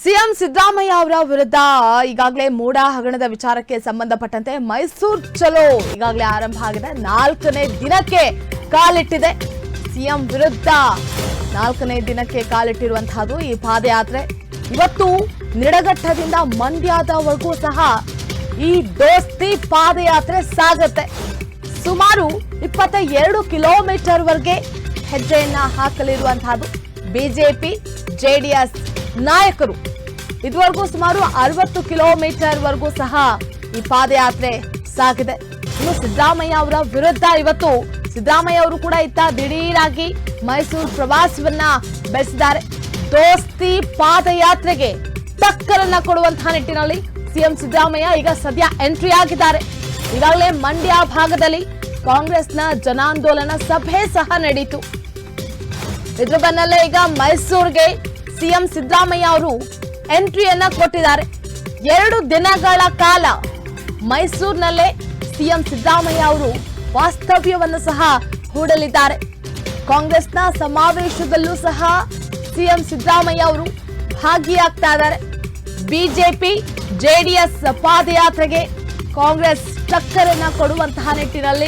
CM Siddaramaiah ಅವರ ವಿರುದ್ಧ ಈಗಾಗಲೇ ಮೋಡ ಹಗರಣದ ವಿಚಾರಕ್ಕೆ ಸಂಬಂಧಪಟ್ಟಂತೆ ಮೈಸೂರು ಚಲೋ ಈಗಾಗಲೇ ಆರಂಭ ಆಗಿದೆ. ನಾಲ್ಕನೇ ದಿನಕ್ಕೆ ಕಾಲಿಟ್ಟಿದೆ ಸಿಎಂ ವಿರುದ್ಧ. ನಾಲ್ಕನೇ ದಿನಕ್ಕೆ ಕಾಲಿಟ್ಟಿರುವಂತಹದ್ದು ಈ ಪಾದಯಾತ್ರೆ. ಇವತ್ತು ನಿಡಘಟ್ಟದಿಂದ ಮಂಡ್ಯದವರೆಗೂ ಸಹ ಈ ದೋಸ್ತಿ ಪಾದಯಾತ್ರೆ ಸಾಗತ್ತೆ. ಸುಮಾರು ಇಪ್ಪತ್ತ ಎರಡು ಕಿಲೋಮೀಟರ್ ವರೆಗೆ ಹೆಜ್ಜೆಯನ್ನ ಹಾಕಲಿರುವಂತಹದ್ದು. ಬಿಜೆಪಿ, ಜೆಡಿಎಸ್ ನಾಯಕರು. ಇದುವರೆಗೂ ಸುಮಾರು ಅರವತ್ತು ಕಿಲೋಮೀಟರ್ ವರೆಗೂ ಸಹ ಈ ಪಾದಯಾತ್ರೆ ಸಾಗಿದೆ. ಇನ್ನು ಸಿದ್ದರಾಮಯ್ಯ ಅವರ ವಿರುದ್ಧ ಇವತ್ತು ಸಿದ್ದರಾಮಯ್ಯ ಅವರು ಕೂಡ ಇತ್ತ ದಿಢೀರಾಗಿ ಮೈಸೂರು ಪ್ರವಾಸವನ್ನ ಬೆಳೆಸಿದ್ದಾರೆ. ದೋಸ್ತಿ ಪಾದಯಾತ್ರೆಗೆ ಟಕ್ಕರನ್ನ ಕೊಡುವಂತಹ ನಿಟ್ಟಿನಲ್ಲಿ ಸಿಎಂ ಸಿದ್ದರಾಮಯ್ಯ ಈಗ ಸದ್ಯ ಎಂಟ್ರಿ ಆಗಿದ್ದಾರೆ. ಈಗಾಗಲೇ ಮಂಡ್ಯ ಭಾಗದಲ್ಲಿ ಕಾಂಗ್ರೆಸ್ನ ಜನಾಂದೋಲನ ಸಭೆ ಸಹ ನಡೆಯಿತು ಇದ್ರ ಬೆನ್ನಲ್ಲೇ ಈಗ ಮೈಸೂರಿಗೆ ಸಿಎಂ ಸಿದ್ದರಾಮಯ್ಯ ಅವರು ಎಂಟ್ರಿಯನ್ನ ಕೊಟ್ಟಿದ್ದಾರೆ. ಎರಡು ದಿನಗಳ ಕಾಲ ಮೈಸೂರಿನಲ್ಲೇ ಸಿಎಂ ಸಿದ್ದರಾಮಯ್ಯ ಅವರು ವಾಸ್ತವ್ಯವನ್ನು ಸಹ ಹೂಡಲಿದ್ದಾರೆ. ಕಾಂಗ್ರೆಸ್ನ ಸಮಾವೇಶದಲ್ಲೂ ಸಹ ಸಿಎಂ ಸಿದ್ದರಾಮಯ್ಯ ಅವರು ಭಾಗಿಯಾಗ್ತಾ ಇದ್ದಾರೆ. ಬಿಜೆಪಿ, ಜೆಡಿಎಸ್ ಪಾದಯಾತ್ರೆಗೆ ಕಾಂಗ್ರೆಸ್ ಟಕ್ಕರನ್ನ ಕೊಡುವಂತಹ ನಿಟ್ಟಿನಲ್ಲಿ